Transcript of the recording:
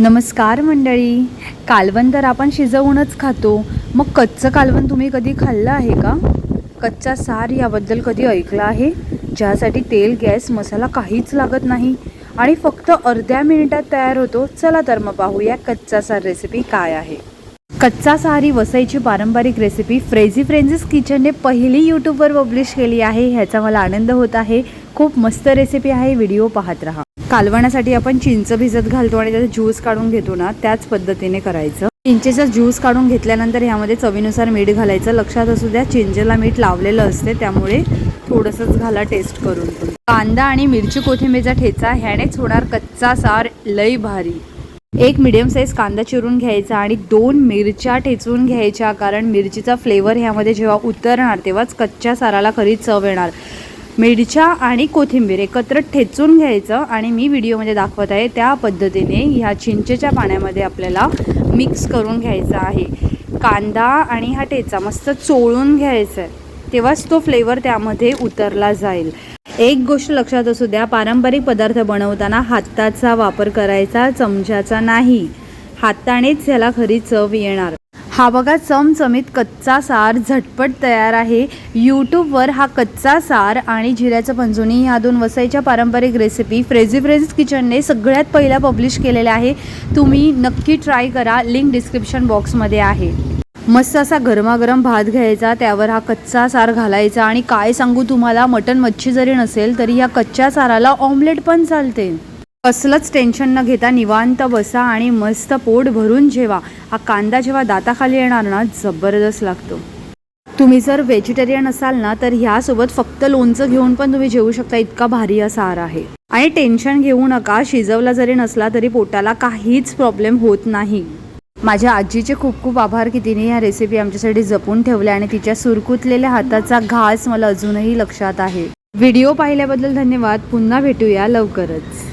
नमस्कार मंडळी. कालवण तर आपण शिजवूनच खातो. मग कच्चं कालवण तुम्ही कधी खाल्लं आहे का? कच्चा सार याबद्दल कधी ऐकलं आहे? ज्यासाठी तेल गॅस मसाला काहीच लागत नाही. आणि फक्त अर्ध्या मिनिटात तयार होतो. चला तर मग पाहूया कच्चा सार रेसिपी काय आहे. कच्चा सार ही वसईची पारंपरिक रेसिपी फ्रेझी फ्रेंझीस किचनने पहिली यूट्यूबवर पब्लिश केली आहे. ह्याचा मला आनंद होत आहे. खूप मस्त रेसिपी आहे. व्हिडिओ पाहत राहा. कालवण्यासाठी आपण चिंच भिजत घालतो आणि त्याचा ज्यूस काढून घेतो ना त्याच पद्धतीने करायचं. चिंचेचा ज्यूस काढून घेतल्यानंतर ह्यामध्ये चवीनुसार मीठ घालायचं. लक्षात असू द्या चिंचेला मीठ लावलेलं असते त्यामुळे थोडंसंच घाला टेस्ट करून कांदा आणि मिरची कोथिंबीरचा ठेचा ह्यानेच होणार कच्चा सार लई भारी. एक मिडियम साईज कांदा चिरून घ्यायचा आणि दोन मिरच्या ठेचून घ्यायच्या कारण मिरचीचा फ्लेवर ह्यामध्ये जेव्हा उतरणार तेव्हाच कच्च्या साराला खरी चव येणार. मिरच्या आणि कोथिंबीर एकत्र ठेचून घ्यायचं आणि मी व्हिडिओमध्ये दाखवत आहे त्या पद्धतीने ह्या चिंचेच्या पाण्यामध्ये आपल्याला मिक्स करून घ्यायचा आहे. कांदा आणि हा ठेचा मस्त चोळून घ्यायचा आहे. तेव्हाच तो फ्लेवर त्यामध्ये उतरला जाईल. एक गोष्ट लक्षात असू द्या पारंपरिक पदार्थ बनवताना हाताचा वापर करायचा चमच्याचा नाही. हातानेच ह्याला खरी चव येणार. हा बघा चमचमीत कच्चा सार झटपट तयार आहे. यूट्यूबवर हा कच्चा सार आणि जिऱ्याचं पंजुनी ह्या दोन वसईच्या पारंपरिक रेसिपी फ्रेझी फ्रेझीज किचनने सगळ्यात पहिला पब्लिश केलेल्या आहे. तुम्ही नक्की ट्राय करा. लिंक डिस्क्रिप्शन बॉक्समध्ये आहे. मस्त असा गरमागरम भात घ्यायचा त्यावर हा कच्चा सार घालायचा आणि काय सांगू तुम्हाला मटन मच्छी जरी नसेल तरी ह्या कच्च्या साराला ऑमलेट पण चालते. कसलंच टेन्शन न घेता निवांत बसा आणि मस्त पोट भरून जेवा. हा कांदा जेव्हा दाताखाली येणार ना जबरदस्त लागतो. तुम्ही जर व्हेजिटेरियन असाल ना तर ह्यासोबत फक्त लोणचं घेऊन पण तुम्ही जेवू शकता. इतका भारी असा आहार आहे. आणि टेन्शन घेऊ नका शिजवला जरी नसला तरी पोटाला काहीच प्रॉब्लेम होत नाही. माझ्या आजीचे खूप खूप आभार की तिने ह्या रेसिपी आमच्यासाठी जपून ठेवल्या आणि तिच्या सुरकुतलेल्या हाताचा घास मला अजूनही लक्षात आहे. व्हिडिओ पाहिल्याबद्दल धन्यवाद. पुन्हा भेटूया लवकरच.